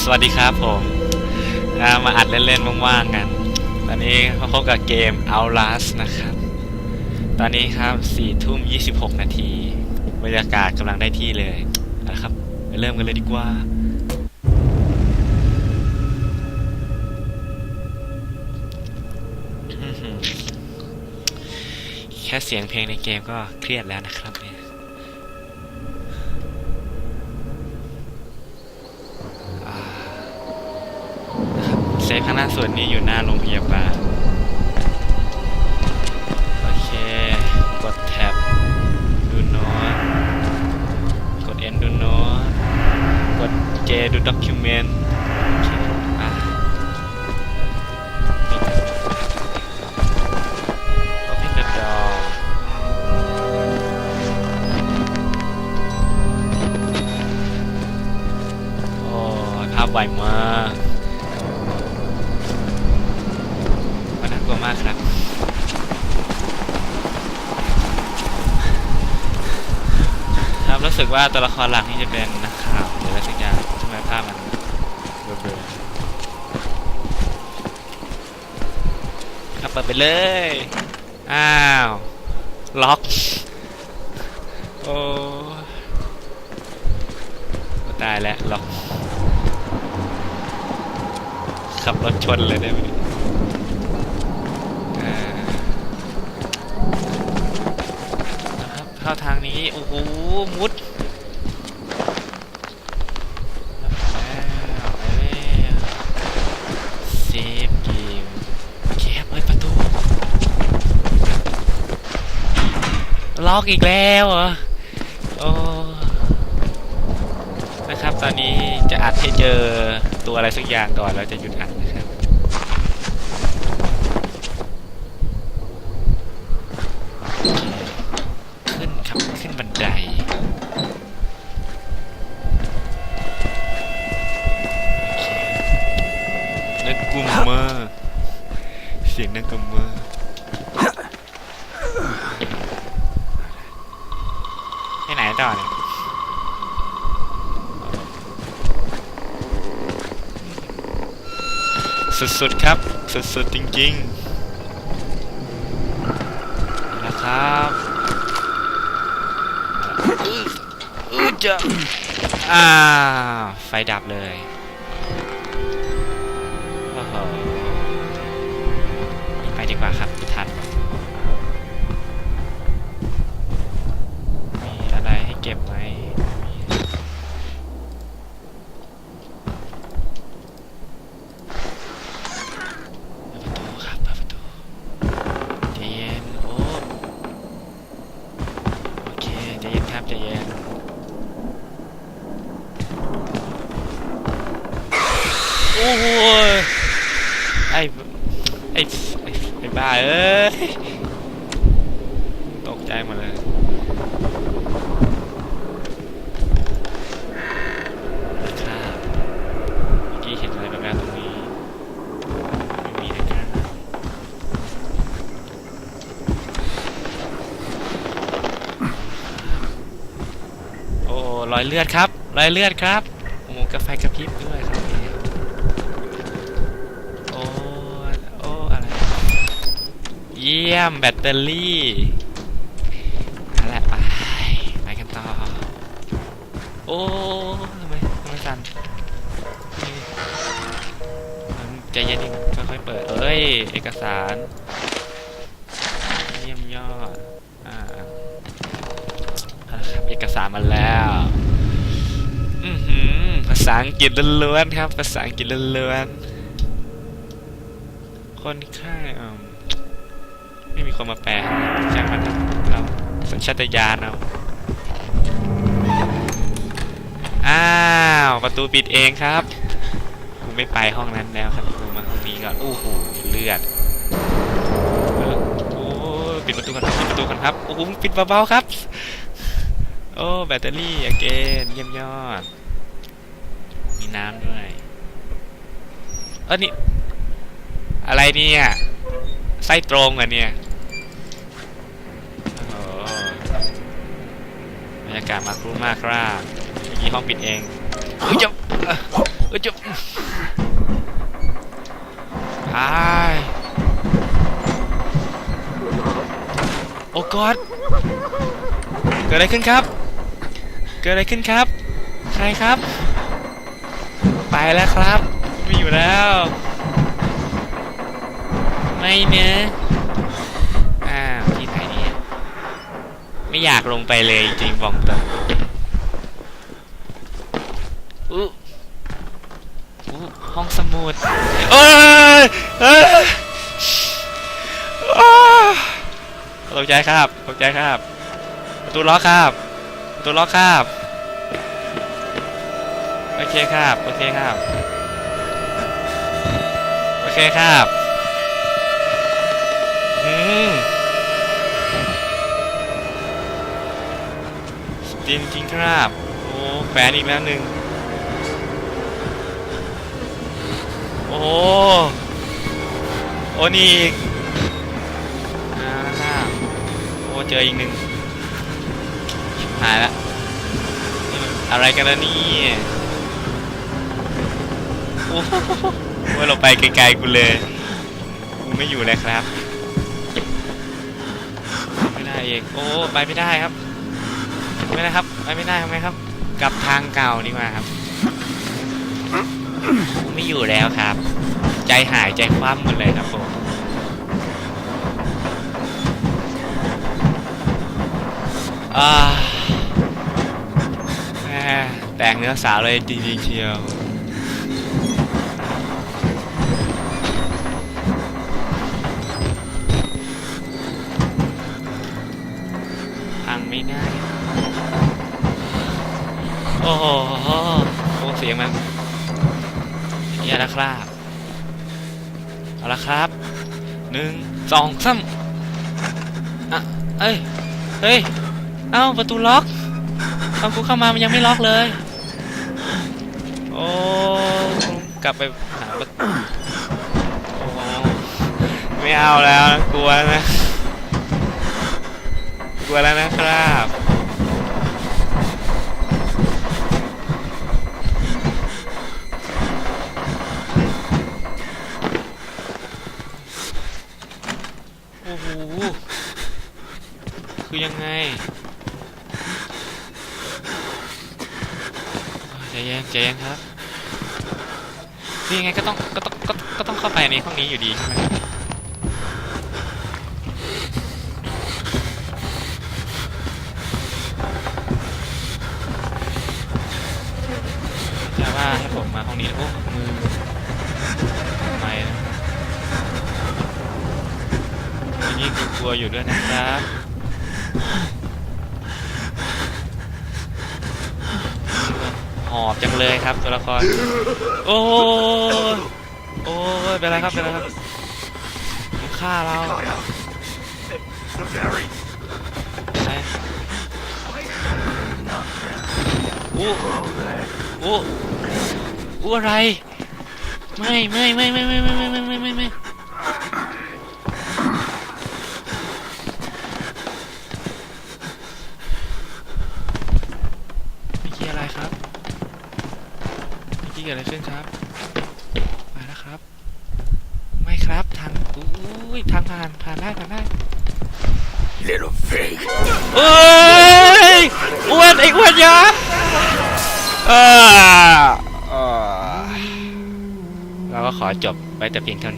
สวัสดีครับผมมาอัดเล่นๆว่างๆกัน ตอนนี้มาพบกับเกม Outlast นะครับ ตอนนี้ครับ4ทุ่ม 26 นาที บรรยากาศกำลังได้ที่เลยนะครับไปเริ่มกันเลยดีกว่า แค่เสียงเพลงในเกมก็เครียดแล้วนะครับเนี่ย เซฟข้างหน้าส่วนนี้อยู่หน้าโรงพยาบาล โอเค กดแท็บดูโน้ตกด N ดูโน้ตกด J ดูด็อกิเมนต์ รู้สึกว่าตัวละครหลักนี่จะเป็นนักข่าวหรืออะไรสักอย่างทำไมภาพมันเบลอๆครับเปิดไปเลย อ้าว ล็อก โอ้ตายแล้วล็อก ขับรถชนเลยได้ไหมอ่านะครับ เข้าทางนี้ โอ้โห มุดแล้วไปแล้วเซฟเกมโอเคปิดประตูล็อกอีกแล้วเหรอ โอ้ นะครับ ตอนนี้จะอัดให้เจอตัวอะไรสักอย่างก่อนแล้วจะหยุดอัดนะครับ ขึ้นครับ ขึ้นบันได โอเคนั กกุมมากเสียงนักกุมมากไปไหนต่อเนี่ยสุดๆครับ สุดๆจริงๆนะครับอื้ออื้อจะอ้าวไฟดับเลย บ้าเอ้ย ตกใจหมดเลย นะครับเมื่อกี้เห็นอะไรแบบๆตรงนี้ ไม่มีนะครับโอ้รอยเลือดครับ รอยเลือดครับโอ้โหกาแฟกระพริบด้วยครับ เยี่ยมแบตเตอรี่นั่นแหละไปไปกันต่อ โอ้ทำไมทำไมสั่นนี่ใจเย็นดิค่อยๆเปิด เอ้ย เอกสาร เยี่ยมยอด อ่าเอาละครับเอกสารมาแล้วอือหือภาษาอังกฤษล้วนๆครับ ภาษาอังกฤษล้วนๆคนไข้อืม ไม่มีคนมาแปลใช่างมันครับเราสัญชาตญาณเอาอ้าวประตูปิดเองครับกูไม่ไปห้องนั้นแล้วครับกูมาห้องนี้ก่อนโอ้โหเลือดโอ้ปิดประตูกันครับปิดประตูกันครับโอ้โหปิดเบาๆครับ โอ้แบตเตอรี่อเกนเยี่ยมยอด มีน้ำด้วยเออนี่อะไรเนี่ย ไส้ตรงเหรอะเนี่ยโอ้โหบรรยากาศมากรู้มากครับเมื่อกี้ห้องปิดเองเฮ้ยจะเอ่ออจะตายโอ้กอดเกิดอะไรขึ้นครับ เกิดอะไรขึ้นครับ ใครครับ ไปแล้วครับ ไม่อยู่แล้ว ไม่เนื้อะอ้าวที่ไหนเนี่ยไม่อยากลงไปเลยจริงๆบอกตรงอู้อู้ห้องสมุดเอ้ยเอ้ยอ้าวตกใจครับตกใจครับ ประตูล็อกครับ ประตูล็อกครับ โอเคครับ โอเคครับ โอเคครับอืม จริงจริงครับ โอ้แฟนอีกแล้วหนึ่งโอ้โอ้นี่อีกอ่าโอ้เจออีกหนึ่งหายละอะไรกันนะเนี่โอ้โหว่าเราไปไกลๆกูเลยกูไม่อยู่เลยครับ องโอ้ไปไม่ได้ครับ ไม่ได้ครับ ไปไม่ได้ทำไงครับ กลับทางเก่าดีกว่าครับ ไม่อยู่แล้วครับ ใจหายใจคว่ำหมดเลยครับผมอ่าแหม่แต่งเนื้อสาวเลยดีๆเชียว ครับเอาละครับหนึ่งสองสามอะเอ้ยเฮ้ยเอ้าประตูล็อกตอนกูเข้ามามันยังไม่ล็อกเลย โอ้กลับไปหาประตูโอ้ไม่เอาแล้วกลัวนะกลัวแล้วนะครับ โอ้โห คือยังไงใจเย็นใจเย็นครับคือยังไงก็ต้องก็ต้องก็ก็ต้องเข้าไปในห้องนี้อยู่ดีใช่ไหมจะว่าให้ผมมาห้องนี้โอ้วมือทำไมนะนี่กลัวอยู่ด้วยนะครับ หอบจังเลยครับตัวละคร โอ้ยโอ้ยเป็นไรครับเป็นไรครับมันฆ่าเราไหนอู้อู้อู้อะไร ไม่ไม่ไม่ไม่ไม่ไม่ไม่ไม่ไม่ไม่เกี่ยอะไรครับไม่เกี่ยอะไรขึ้นครับมาแล้วครับ ไม่ครับทางอุ้ยทางผ่านผ่านได้ผ่านได้ Little pig. เอ้ยอ้วนไอ้อ้วนยาเออเออเราก็ขอจบไว้แต่เพียงเท่านี้